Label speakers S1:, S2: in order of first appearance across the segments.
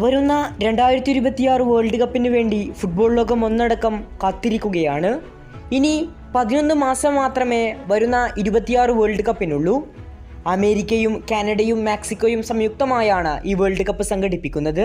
S1: വരുന്ന രണ്ടായിരത്തി ഇരുപത്തിയാറ് വേൾഡ് കപ്പിന് വേണ്ടി ഫുട്ബോൾ ലോകം ഒന്നടക്കം കാത്തിരിക്കുകയാണ്. ഇനി പതിനൊന്ന് മാസം മാത്രമേ വരുന്ന ഇരുപത്തിയാറ് വേൾഡ് കപ്പിനുള്ളൂ അമേരിക്കയും കാനഡയും മെക്സിക്കോയും സംയുക്തമായാണ് ഈ വേൾഡ് കപ്പ് സംഘടിപ്പിക്കുന്നത്.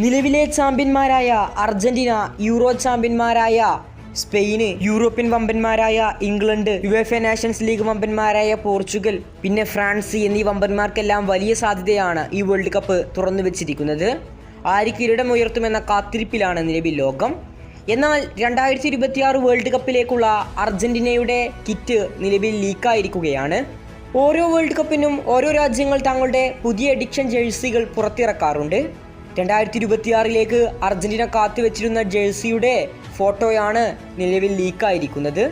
S1: നിലവിലെ ചാമ്പ്യന്മാരായ അർജന്റീന യൂറോ ചാമ്പ്യന്മാരായ സ്പെയിന് യൂറോപ്യൻ വമ്പന്മാരായ ഇംഗ്ലണ്ട് യുഎഫ്എ നാഷൻസ് ലീഗ് വമ്പന്മാരായ പോർച്ചുഗൽ പിന്നെ ഫ്രാൻസ് എന്നീ വമ്പന്മാർക്കെല്ലാം വലിയ സാധ്യതയാണ് ഈ വേൾഡ് കപ്പ് തുറന്നു വെച്ചിരിക്കുന്നത് ആര് കിരീടമുയർത്തുമെന്ന കാത്തിരിപ്പിലാണ് നിലവിൽ ലോകം. എന്നാൽ രണ്ടായിരത്തി ഇരുപത്തിയാറ് വേൾഡ് കപ്പിലേക്കുള്ള അർജന്റീനയുടെ കിറ്റ് നിലവിൽ ലീക്കായിരിക്കുകയാണ്. ഓരോ വേൾഡ് കപ്പിനും ഓരോ രാജ്യങ്ങൾ തങ്ങളുടെ പുതിയ എഡിക്ഷൻ ജേഴ്സികൾ പുറത്തിറക്കാറുണ്ട്. രണ്ടായിരത്തി ഇരുപത്തിയാറിലേക്ക് അർജന്റീന കാത്തുവച്ചിരുന്ന ജേഴ്സിയുടെ ഫോട്ടോയാണ് നിലവിൽ ലീക്കായിരിക്കുന്നത്.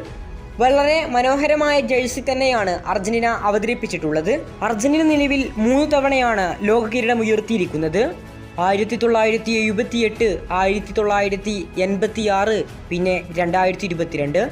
S1: വളരെ മനോഹരമായ ജേഴ്സി തന്നെയാണ് അർജന്റീന അവതരിപ്പിച്ചിട്ടുള്ളത്. അർജന്റീന നിലവിൽ മൂന്ന് തവണയാണ് ലോക കിരീടം ഉയർത്തിയിരിക്കുന്നത്. ആയിരത്തി തൊള്ളായിരത്തി എഴുപത്തി എട്ട് ആയിരത്തി തൊള്ളായിരത്തി എൺപത്തി ആറ് പിന്നെ രണ്ടായിരത്തി ഇരുപത്തിരണ്ട്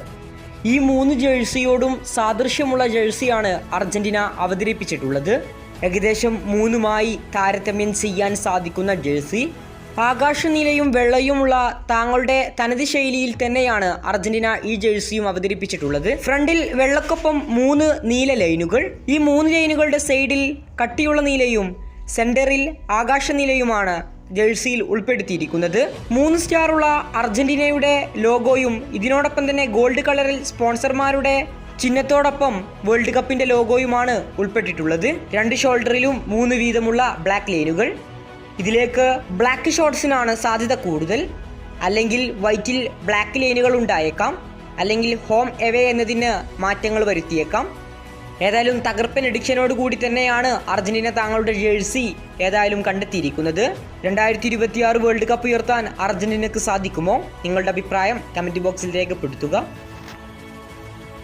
S1: ഈ മൂന്ന് ജേഴ്സിയോടും സാദൃശ്യമുള്ള ജേഴ്സിയാണ് അർജന്റീന അവതരിപ്പിച്ചിട്ടുള്ളത്. ഏകദേശം മൂന്നുമായി താരതമ്യം ചെയ്യാൻ സാധിക്കുന്ന ജേഴ്സി. ആകാശനീലയും വെള്ളയുമുള്ള താങ്കളുടെ തനത് ശൈലിയിൽ തന്നെയാണ് അർജന്റീന ഈ ജേഴ്സിയും അവതരിപ്പിച്ചിട്ടുള്ളത്. ഫ്രണ്ടിൽ വെള്ളക്കൊപ്പം മൂന്ന് നീല ലൈനുകൾ. ഈ മൂന്ന് ലൈനുകളുടെ സൈഡിൽ കട്ടിയുള്ള നീലയും സെന്ററിൽ ആകാശനിലയുമാണ് ജേഴ്സിയിൽ ഉൾപ്പെടുത്തിയിരിക്കുന്നത്. മൂന്ന് സ്റ്റാറുള്ള അർജന്റീനയുടെ ലോഗോയും ഇതിനോടൊപ്പം തന്നെ ഗോൾഡ് കളറിൽ സ്പോൺസർമാരുടെ ചിഹ്നത്തോടൊപ്പം വേൾഡ് കപ്പിന്റെ ലോഗോയുമാണ് ഉൾപ്പെട്ടിട്ടുള്ളത്. രണ്ട് ഷോൾഡറിലും മൂന്ന് വീതമുള്ള ബ്ലാക്ക് ലൈനുകൾ. ഇതിലേക്ക് ബ്ലാക്ക് ഷോർട്സിനാണ് സാധ്യത കൂടുതൽ. അല്ലെങ്കിൽ വൈറ്റിൽ ബ്ലാക്ക് ലൈനുകൾ ഉണ്ടായേക്കാം. അല്ലെങ്കിൽ ഹോം എവേ എന്നതിന് മാറ്റങ്ങൾ വരുത്തിയേക്കാം. ഏതായാലും തകർപ്പൻ എഡിക്ഷനോട് കൂടി തന്നെയാണ് അർജന്റീന താങ്കളുടെ ജേഴ്സി ഏതായാലും കണ്ടെത്തിയിരിക്കുന്നത്. രണ്ടായിരത്തി ഇരുപത്തിയാറ് വേൾഡ് കപ്പ് ഉയർത്താൻ അർജന്റീനക്ക് സാധിക്കുമോ? നിങ്ങളുടെ അഭിപ്രായം കമന്റ് ബോക്സിൽ രേഖപ്പെടുത്തുക.